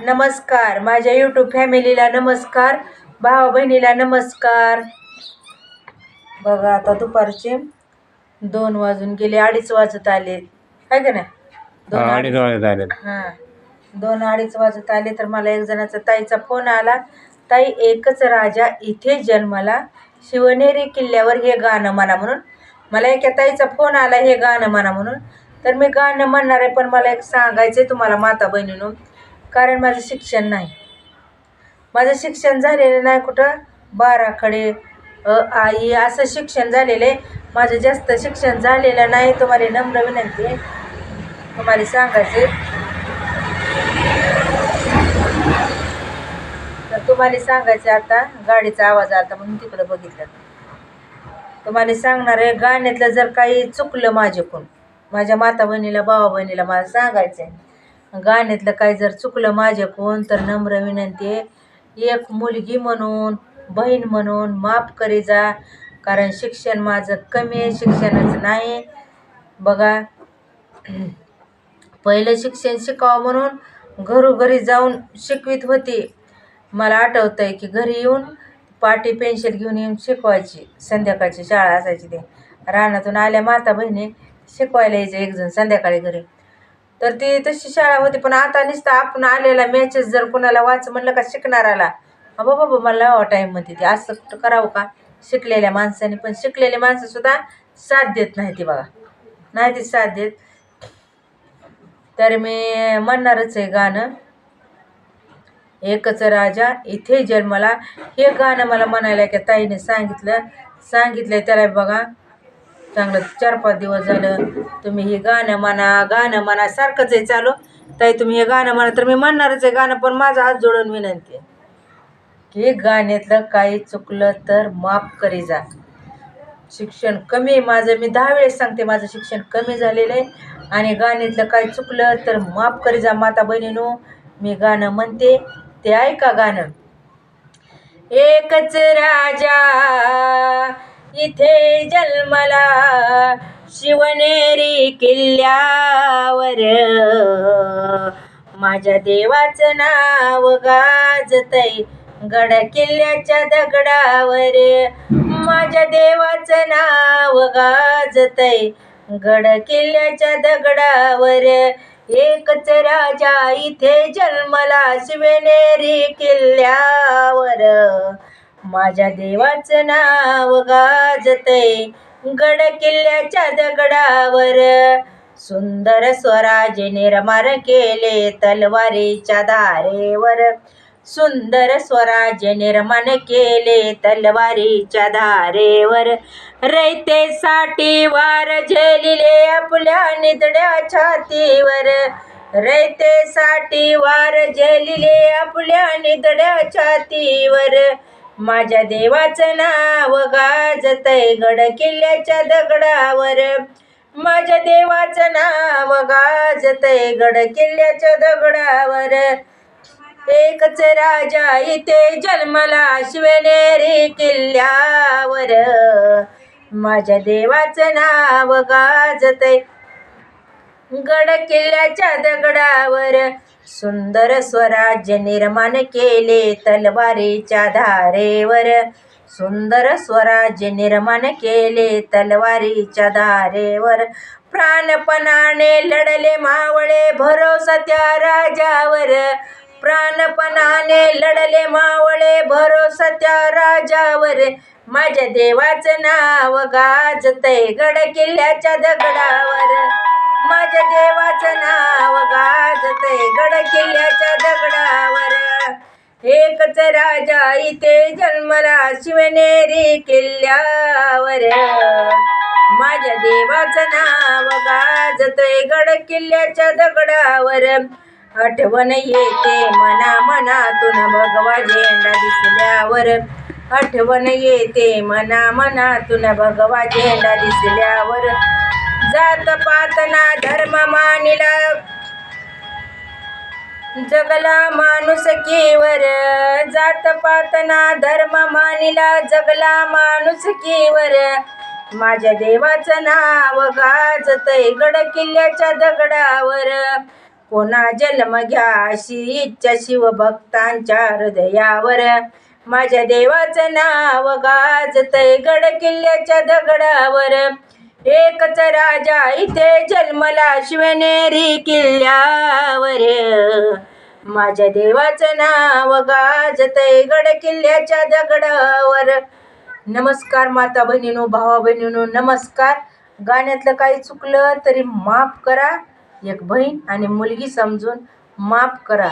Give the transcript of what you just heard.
नमस्कार. माझ्या यूट्यूब फॅमिलीला नमस्कार. भावा बहिणीला नमस्कार. बघा आता दुपारचे. दोन वाजून गेले अडीच वाजत आले. आहे का नाही? दोन अडीच अडीच वाजत आले. हां. दोन अडीच वाजत आले तर मला एक जणाचा ताईचा फोन आला. ताई एकच राजा इथे जन्माला. शिवनेरी किल्ल्यावर हे गाणं म्हणा म्हणून. मला एका ताईचा फोन आला हे गाणं म्हणा म्हणून. तर मी गाणं म्हणणार आहे पण मला एक सांगायचं आहे तुम्हाला माता बहिणीनं कारण माझं शिक्षण नाही. माझं शिक्षण झालेलं नाही कुठं? बाराखडे आई असं शिक्षण झालेलं आहे माझं जास्त शिक्षण झालेलं नाही. तुम्हाला नम्र विनंती आहे. तुम्हाला सांगायचे तर तुम्हाला सांगायचं आता गाडीचा आवाज आता म्हणून तिकडं बघितलं. तुम्हाला सांगणार आहे गाण्यातलं जर काही चुकलं माझ्याकडून माझ्या माता बहिणीला भावा बहिणीला मला सांगायचं आहे गाण्यातलं काही जर चुकलं माझ्याकडून तर नम्र विनंती आहे. एक मुलगी म्हणून बहीण म्हणून माफ करी जा कारण शिक्षण माझं कमी आहे शिक्षणाचं नाही. बघा पहिलं शिक्षण शिकावं म्हणून घरोघरी जाऊन शिकवीत होती. मला आठवतं आहे की घरी येऊन पाटी पेन्सिल घेऊन येऊन शिकवायची. संध्याकाळची शाळा असायची ते. रानातून आल्या माता बहिणी शिकवायला यायचं एकजण संध्याकाळी घरी. तर ती तशी शाळा होती पण आता नुसतं आपण आलेला मॅचेस जर कोणाला वाच म्हणलं का शिकणाराला. बाबा बाबा मला टाईम म्हणते ती असं कुठं करावं का? शिकलेल्या माणसाने पण शिकलेले माणसंसुद्धा साथ देत नाही ती बघा. नाही ती साथ देत. तर मी म्हणणारच आहे गाणं. एकच राजा इथे जन्मला. हे गाणं मला म्हणायला की ताईने सांगितलं. सांगितलं त्याला बघा. चांगलं चार पाच दिवस झालं. तुम्ही हे गाणं म्हणा गाणं म्हणा सारखंच आहे चालू. ताई तुम्ही हे गाणं म्हणा तर मी म्हणणारच आहे गाणं पण माझा हात जोडून विनंती आहे. की गाण्यातलं काही चुकलं तर माफ करी जा. शिक्षण कमी आहे माझं. मी दहा वेळेस सांगते माझं शिक्षण कमी झालेलं आहे. आणि गाण्यातलं काही चुकलं तर माफ करी जा माता बहिणीनो. मी गाणं म्हणते ते ऐका गाणं. एकच राजा इथे जन्मला शिवनेरी किल्ल्यावर. माझ्या देवाचं नाव गाजतय गड किल्ल्याच्या दगडावर. माझ्या देवाचं नाव गाजतय गड किल्ल्याच्या दगडावर. एकच राजा इथे जन्मला शिवनेरी किल्ल्यावर. माझ्या देवाचं नाव गाजतय गड किल्ल्याच्या दगडावर सुंदर स्वराज निर्माण केले तलवारीच्या धारेवर सुंदर स्वराज निर्माण केले तलवारीच्या धारेवर रयतेसाठी वार झेलिले आपल्या निदड्या छातीवर. रयतेसाठी वार झेलिले आपल्या निदड्या छातीवर. माझ्या देवाचं नाव गाजतय गड किल्ल्याच्या दगडावर. माझ्या देवाचं नाव गाजतय गड किल्ल्याच्या दगडावर. एकच राजा इथे जन्मला शिवनेरी किल्ल्यावर. माझ्या देवाचं नाव गाजतय गड किल्ल्याच्या दगडावर. सुंदर स्वराज्य निर्माण केले तलवारीच्या धारेवर. सुंदर स्वराज्य निर्माण केले तलवारीच्या धारेवर. प्राणपणाने लढले मावळे भरोसा त्या राजावर. प्राणपणाने लढले मावळे भरोसा त्या राजावर. माझ्या देवाचं नाव गाजतय गड किल्ल्याच्या दगडावर. माझ्या देवाचं नाव गाजते गड किल्ल्याच्या दगडावर. एकच राजा इथे जन्मला शिवनेरी किल्ल्यावर. माझ्या देवाचं नाव गाजतय गड किल्ल्याच्या दगडावर. आठवण येते मना मनातून भगवा झेंडा दिसल्यावर. आठवण येते मना मनातून भगवा झेंडा दिसल्यावर. मानिला। जगला माणूस केवर जात पातना धर्म मानिला। जगला माणूस केवर माझ्या देवाचं नाव गाजतय गड किल्ल्याच्या दगडावर. कोणा जन्म घ्या अशी इच्छा शिवभक्तांच्या हृदयावर. माझ्या देवाचं नाव गाजतय गड किल्ल्याच्या दगडावर. एकच राजा इथे जन्मला शिवनेरी किल्ल्यावर. माझ्या देवाचं नाव गाजतय गड किल्ल्याच्या दगडावर. नमस्कार माता बहिणीनो भावा बहिणीनो नमस्कार. गाण्यातलं काही चुकलं तरी माफ करा. एक बहीण आणि मुलगी समजून माफ करा.